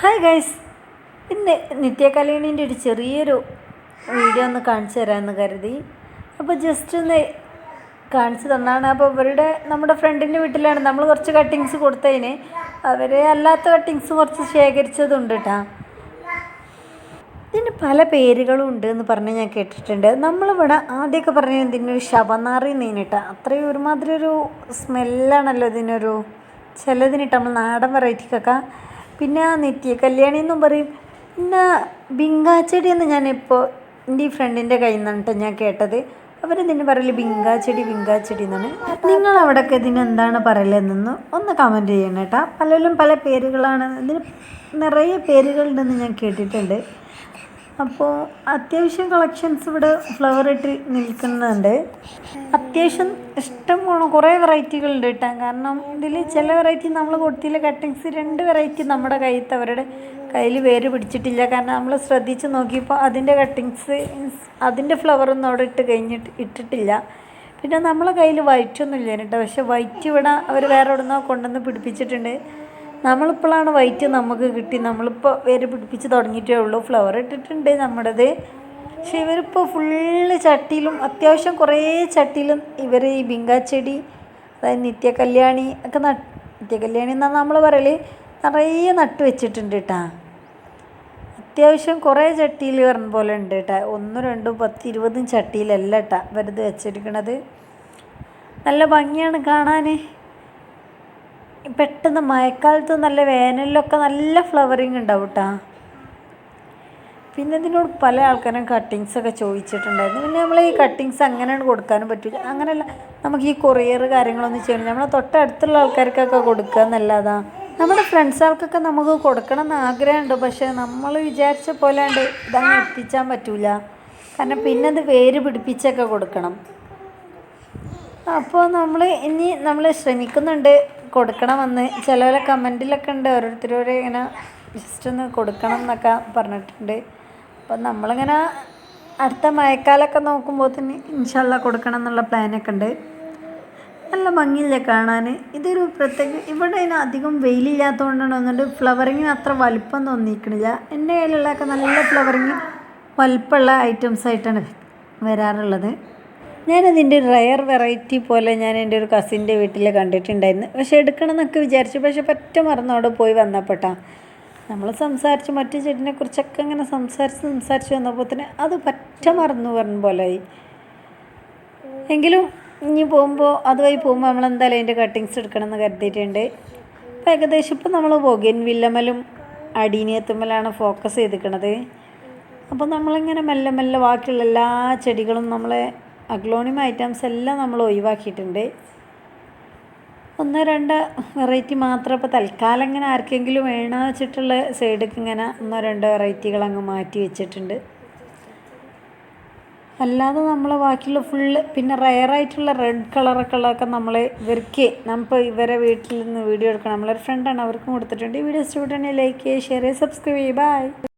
Hi guys ഇന്ന് നിത്യകല്യാണീന്റെ ഒരു ചെറിയൊരു വീഡിയോ ഒന്ന് കാണിച്ചു തരാമെന്ന് കരുതി. അപ്പോൾ ജസ്റ്റ് ഒന്ന് കാണിച്ചു തന്നാണ്. അപ്പോൾ ഇവരുടെ നമ്മുടെ ഫ്രണ്ടിന്റെ വീട്ടിലാണ് നമ്മൾ കുറച്ച് കട്ടിങ്സ് കൊടുത്തതിന്. അവർ അല്ലാത്ത കട്ടിങ്സ് കുറച്ച് ശേഖരിച്ചതുണ്ട് കേട്ടോ ഇതിന് പല പേരുകളും ഉണ്ട് എന്ന് പറഞ്ഞ് ഞാൻ കേട്ടിട്ടുണ്ട്. നമ്മളിവിടെ ആദ്യമൊക്കെ പറഞ്ഞ ഇതിനൊരു ശവനാറി നീനിട്ട അത്രയും ഒരുമാതിരി ഒരു സ്മെല്ലാണല്ലോ ഇതിനൊരു. ചിലതിനിട്ട് നമ്മൾ നാടൻ വെറൈറ്റിക്കൊക്കെ പിന്നെ ആ നിത്യ കല്യാണി എന്നും പറയും പിന്നെ ബിങ്കാച്ചെടി എന്ന് ഞാനിപ്പോൾ എന്റെ ഈ ഫ്രണ്ടിന്റെ കയ്യിൽ നിന്നാണ് ഞാൻ കേട്ടത്. അവരിതിന് പറയൽ? ബിങ്കാച്ചെടി ബിങ്കാച്ചെടി എന്നാണ്. നിങ്ങൾ അവിടെയൊക്കെ ഇതിന് എന്താണ് പറയലെന്നൊന്ന് ഒന്ന് കമന്റ് ചെയ്യണം കേട്ടോ പലരും പല പേരുകളാണ്. ഇതിന് നിറയെ പേരുകളുണ്ടെന്ന് ഞാൻ കേട്ടിട്ടുണ്ട്. അപ്പോൾ അത്യാവശ്യം കളക്ഷൻസ് ഇവിടെ ഫ്ലവർ ഇട്ട് നിൽക്കുന്നുണ്ട്. അത്യാവശ്യം ഇഷ്ടം പോണം കുറേ വെറൈറ്റികളുണ്ട് കേട്ടോ. കാരണം ഇതിൽ ചില വെറൈറ്റി നമ്മൾ കൊടുത്തില്ല കട്ടിങ്സ് രണ്ട് വെറൈറ്റി നമ്മുടെ കയ്യത്ത് അവരുടെ കയ്യിൽ വേര് പിടിച്ചിട്ടില്ല. കാരണം നമ്മൾ ശ്രദ്ധിച്ച് നോക്കിയപ്പോൾ അതിന്റെ കട്ടിങ്സ് അതിന്റെ ഫ്ലവറൊന്നും അവിടെ ഇട്ട് കഴിഞ്ഞിട്ട് ഇട്ടിട്ടില്ല. പിന്നെ നമ്മളെ കയ്യിൽ വൈറ്റൊന്നും ഇല്ല കേട്ടോ. പക്ഷേ വൈറ്റ് ഇവിടെ അവർ വേറെ എവിടെ നിന്നോ കൊണ്ടുവന്ന് പിടിപ്പിച്ചിട്ടുണ്ട്. നമ്മളിപ്പോഴാണ് വൈറ്റ് നമുക്ക് കിട്ടി. നമ്മളിപ്പോൾ വേര് പിടിപ്പിച്ച് തുടങ്ങിയിട്ടേ ഉള്ളൂ. ഫ്ലവർ ഇട്ടിട്ടുണ്ട് നമ്മുടേത്. പക്ഷെ ഇവരിപ്പോൾ ഫുള്ള് ചട്ടിയിലും അത്യാവശ്യം കുറേ ചട്ടിയിലും ഇവർ ഈ ബിങ്കാച്ചെടി അതായത് നിത്യകല്യാണി ഒക്കെ നട്ട് നിത്യകല്യാണി എന്നാണ് നമ്മൾ പറയൽ നിറയെ നട്ട് വെച്ചിട്ടുണ്ട് കേട്ടാ അത്യാവശ്യം കുറേ ചട്ടിയിൽ പറഞ്ഞ പോലെ ഉണ്ട് കേട്ടാ ഒന്നും രണ്ടും പത്ത് ഇരുപതും ചട്ടിയിലല്ല കേട്ടാ വെറുതെ വെച്ചിരിക്കണത് നല്ല ഭംഗിയാണ് കാണാൻ പെട്ടെന്ന് മഴക്കാലത്ത് നല്ല വേനലിലൊക്കെ നല്ല ഫ്ലവറിങ് ഉണ്ടാവും കേട്ടോ പിന്നെ ഇതിനോട് പല ആൾക്കാരും കട്ടിങ്സ് ഒക്കെ ചോദിച്ചിട്ടുണ്ടായിരുന്നു. പിന്നെ നമ്മൾ ഈ കട്ടിങ്സ് അങ്ങനെയാണ് കൊടുക്കാനും പറ്റില്ല അങ്ങനെയല്ല നമുക്ക് ഈ കൊറിയർ കാര്യങ്ങളൊന്നും ചെയ്യണം നമ്മളെ തൊട്ടടുത്തുള്ള ആൾക്കാർക്കൊക്കെ കൊടുക്കുക എന്നല്ലാതാ. നമ്മുടെ ഫ്രണ്ട്സ് ആൾക്കൊക്കെ നമുക്ക് കൊടുക്കണം എന്ന് ആഗ്രഹമുണ്ട്. പക്ഷേ നമ്മൾ വിചാരിച്ച പോലാണ്ട് ഇതങ്ങ് എത്തിച്ചാൻ പറ്റൂല. കാരണം പിന്നെ അത് വേര് പിടിപ്പിച്ചൊക്കെ കൊടുക്കണം. അപ്പോൾ നമ്മൾ ഇനി നമ്മൾ ശ്രമിക്കുന്നുണ്ട് കൊടുക്കണമെന്ന്. ചിലവരെ കമന്റിലൊക്കെ ഉണ്ട്. ഓരോരുത്തരോട് ഇങ്ങനെ ജസ്റ്റ് ഒന്ന് കൊടുക്കണം എന്നൊക്കെ പറഞ്ഞിട്ടുണ്ട്. അപ്പം നമ്മളിങ്ങനെ അടുത്ത മഴക്കാലമൊക്കെ നോക്കുമ്പോൾ തന്നെ ഇൻഷല്ല കൊടുക്കണം എന്നുള്ള പ്ലാനൊക്കെ ഉണ്ട്. നല്ല ഭംഗിയില്ലേ കാണാൻ. ഇതൊരു പ്രത്യേക ഇവിടെ അതിന് അധികം വെയിലില്ലാത്തതുകൊണ്ടാണ് വന്നിട്ട് ഫ്ലവറിങ്ങിന് അത്ര വലിപ്പം തോന്നിയിരിക്കണില്ല എന്റെ കയ്യിലുള്ളതൊക്കെ നല്ല ഫ്ലവറിങ് വലിപ്പമുള്ള ഐറ്റംസ് ആയിട്ടാണ് വരാറുള്ളത്. ഞാനതിന്റെ റയർ വെറൈറ്റി പോലെ ഞാൻ എന്റെ ഒരു കസിന്റെ വീട്ടിൽ കണ്ടിട്ടുണ്ടായിരുന്നു. പക്ഷേ എടുക്കണം എന്നൊക്കെ വിചാരിച്ചു. പക്ഷെ പറ്റ മറന്നു അവിടെ പോയി വന്നപ്പോട്ടാ. നമ്മൾ സംസാരിച്ച് മറ്റു ചെടിനെ കുറിച്ചൊക്കെ ഇങ്ങനെ സംസാരിച്ച് സംസാരിച്ച് വന്നപ്പോൾ തന്നെ അത് പറ്റ മറന്നു പറഞ്ഞ പോലെയായി എങ്കിലും ഇനി പോകുമ്പോൾ അതുവഴി പോകുമ്പോൾ നമ്മൾ എന്തായാലും അതിന്റെ കട്ടിങ്സ് എടുക്കണം എന്ന് കരുതിയിട്ടുണ്ട്. അപ്പോൾ ഏകദേശം ഇപ്പോൾ നമ്മൾ ബൊഗൻ വില്ലമലും അടീനിയത്തുമ്മലാണ് ഫോക്കസ് ചെയ്തിരിക്കണത്. അപ്പോൾ നമ്മളിങ്ങനെ മെല്ലെ മെല്ലെ ബാക്കിയുള്ള എല്ലാ ചെടികളും നമ്മളെ അഗ്ലോണിയം ഐറ്റംസ് എല്ലാം നമ്മൾ ഒഴിവാക്കിയിട്ടുണ്ട്. ഒന്ന് രണ്ട് വെറൈറ്റി മാത്രം ഇപ്പോൾ തൽക്കാലം ഇങ്ങനെ ആർക്കെങ്കിലും വേണ വെച്ചിട്ടുള്ള സൈഡിലേക്ക് ഇങ്ങനെ ഒന്നോ രണ്ടോ വെറൈറ്റികൾ അങ്ങ് മാറ്റി വെച്ചിട്ടുണ്ട്. അല്ലാതെ നമ്മൾ ബാക്കിയുള്ള ഫുള്ള് പിന്നെ റയറായിട്ടുള്ള റെഡ് കളറൊക്കെ നമ്മൾ ഇവർക്ക് നമ്മൾ ഇവരെ വീട്ടിൽ നിന്ന് വീഡിയോ എടുക്കണം. നമ്മളൊരു ഫ്രണ്ടാണ് അവർക്കും കൊടുത്തിട്ടുണ്ട്. ഈ വീഡിയോ ഇഷ്ടപ്പെട്ടുണ്ടെങ്കിൽ ലൈക്ക് ചെയ്യുക ഷെയർ ചെയ്യുക സബ്സ്ക്രൈബ് ചെയ്യുക ബൈ